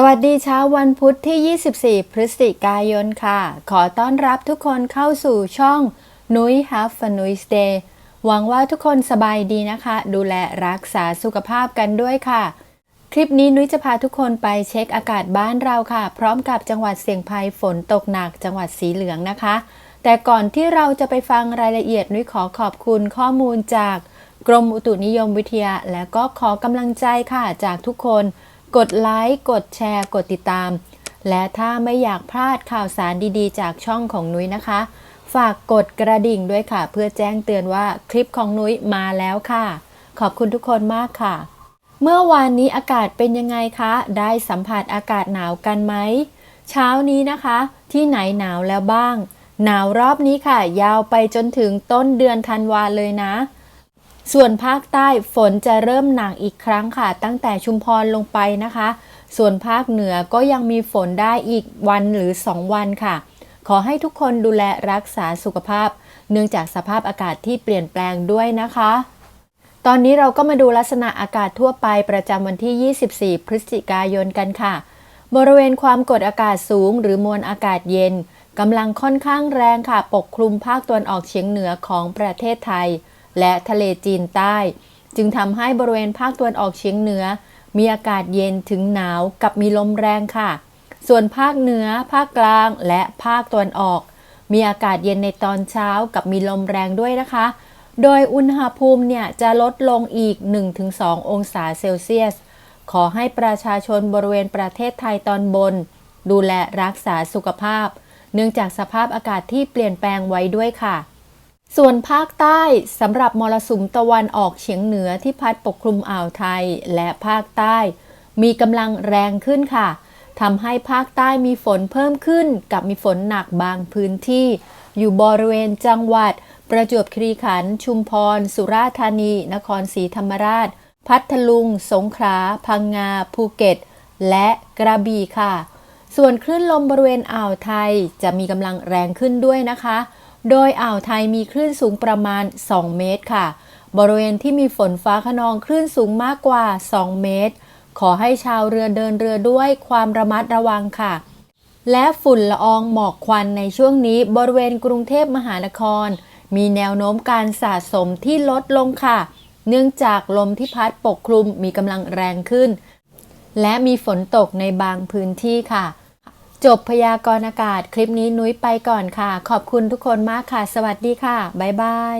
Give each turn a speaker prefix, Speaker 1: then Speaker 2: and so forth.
Speaker 1: สวัสดีเช้าวันพุธที่ 24 พฤศจิกายนค่ะ ขอต้อนรับทุกคนเข้าสู่ช่องนุ้ย Have a Nice Day หวังว่าทุกคนสบายดีนะคะ ดูแลรักษาสุขภาพกันด้วยค่ะ คลิปนี้นุ้ยจะพาทุกคนไปเช็คอากาศบ้านเราค่ะ พร้อมกับจังหวัดเสี่ยงภัยฝนตกหนักจังหวัดสีเหลืองนะคะ แต่ก่อนที่เราจะไปฟังรายละเอียดนุ้ยขอขอบคุณข้อมูลจากกรมอุตุนิยมวิทยา และก็ขอกำลังใจค่ะจากทุกคน กดไลค์ กดแชร์ กดติดตาม และถ้าไม่อยากพลาดข่าวสารดีๆ จากช่องของนุ้ยนะคะ ฝากกดกระดิ่งด้วยค่ะ เพื่อแจ้งเตือนว่าคลิปของนุ้ยมาแล้วค่ะ ขอบคุณทุกคนมากค่ะ เมื่อวานนี้อากาศเป็นยังไงคะ ได้สัมผัสอากาศหนาวกันไหม เช้านี้นะคะ ที่ไหนหนาวแล้วบ้าง หนาวรอบนี้ค่ะ ยาวไปจนถึงต้นเดือนธันวาเลยนะ ส่วนภาคใต้ฝนจะเริ่มหนักอีกครั้งค่ะ ตั้งแต่ชุมพรลงไปนะคะ ส่วนภาคเหนือก็ยังมีฝนได้อีกวันหรือ 2 วันค่ะ ขอให้ทุกคนดูแลรักษาสุขภาพ เนื่องจากสภาพอากาศที่เปลี่ยนแปลงด้วยนะคะ ตอนนี้เราก็มาดูลักษณะอากาศทั่วไปประจำวันที่ 24 พฤศจิกายนกันค่ะ บริเวณความกดอากาศสูง หรือมวลอากาศเย็นกำลังค่อนข้างแรงค่ะ ปกคลุมภาคตะวันออกเฉียงเหนือของประเทศไทย และทะเลจีนใต้ จึงทำให้บริเวณภาคตะวันออกเฉียงเหนือ มีอากาศเย็นถึงหนาวกับมีลมแรงค่ะ ส่วนภาคเหนือ ภาคกลาง และภาคตะวันออก มีอากาศเย็นในตอนเช้ากับมีลมแรงด้วยนะคะ โดยอุณหภูมิเนี่ยจะลดลงอีก 1-2 องศาเซลเซียส ขอให้ประชาชนบริเวณประเทศไทยตอนบน ดูแลรักษาสุขภาพ เนื่องจากสภาพอากาศที่เปลี่ยนแปลงไว้ด้วยค่ะ ส่วนภาคใต้สำหรับมรสุมตะวันออกเฉียงเหนือที่พัดปกคลุมอ่าวไทยและภาคใต้ มีกำลังแรงขึ้นค่ะทำให้ภาคใต้มีฝนเพิ่มขึ้นกับมีฝนหนักบางพื้นที่ อยู่บริเวณจังหวัด ประจวบคีรีขันธ์ชุมพร สุราษฎร์ธานี นครศรีธรรมราช พัทลุง สงขลาพังงา ภูเก็ต และกระบี่ค่ะ ส่วนคลื่นลมบริเวณอ่าวไทยจะมีกำลังแรงขึ้นด้วยนะคะ โดยอ่าวไทยมีคลื่นสูงประมาณ 2 เมตรค่ะ บริเวณที่มีฝนฟ้าขนองคลื่นสูงมากกว่า 2 เมตร ขอให้ชาวเรือเดินเรือด้วยความระมัดระวังค่ะ และฝุ่นละอองหมอกควันในช่วงนี้บริเวณกรุงเทพมหานคร มีแนวโน้มการสะสมที่ลดลงค่ะ เนื่องจากลมที่พัดปกคลุมมีกำลังแรงขึ้น และมีฝนตกในบางพื้นที่ค่ะ จบพยากรณ์อากาศคลิปนี้นุ้ยไปก่อนค่ะ ขอบคุณทุกคนมากค่ะ สวัสดีค่ะ บ๊ายบาย